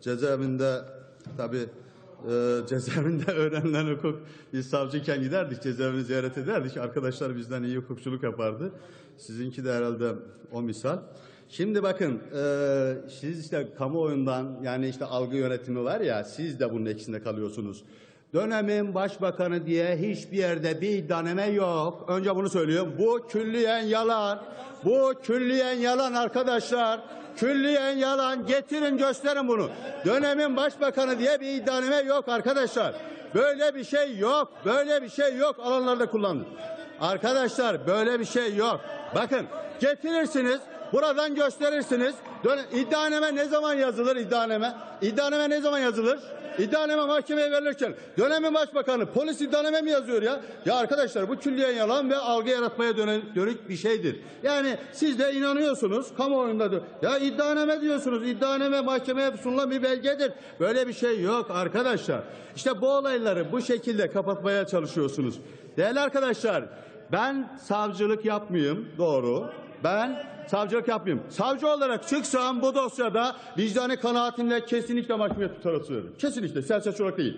Cezaevinde tabii e, cezaevinde öğrenilen hukuk biz savcıyken giderdik cezaevini ziyaret ederdik. Arkadaşlar bizden iyi hukukçuluk yapardı. Sizinki de herhalde o misal. Şimdi bakın e, siz işte kamuoyundan yani işte algı yönetimi var ya siz de bunun etkisinde kalıyorsunuz. Dönemin başbakanı diye hiçbir yerde bir iddianame yok. Önce bunu söylüyorum. Bu külliyen yalan. Bu külliyen yalan arkadaşlar. Külliyen yalan. Getirin gösterin bunu. Dönemin başbakanı diye bir iddianame yok arkadaşlar. Böyle bir şey yok. Böyle bir şey yok. Alanlarda kullanın. Arkadaşlar böyle bir şey yok. Bakın getirirsiniz. Buradan gösterirsiniz. İddianame ne zaman yazılır iddianame? İddianame ne zaman yazılır? İddianame mahkemeye verilirken dönemin başbakanı polis iddianame mi yazıyor ya? Ya arkadaşlar bu külliyen yalan ve algı yaratmaya dönük bir şeydir. Yani siz de inanıyorsunuz kamuoyunda da ya iddianame diyorsunuz. İddianame mahkemeye sunulan bir belgedir. Böyle bir şey yok arkadaşlar. İşte bu olayları bu şekilde kapatmaya çalışıyorsunuz. Değerli arkadaşlar ben savcılık yapmayayım doğru. Ben savcılık yapmayayım. Savcı olarak çıksam bu dosyada vicdani kanaatimle kesinlikle mahkemeye tutarı sığırım. Kesinlikle siyaset olarak değil.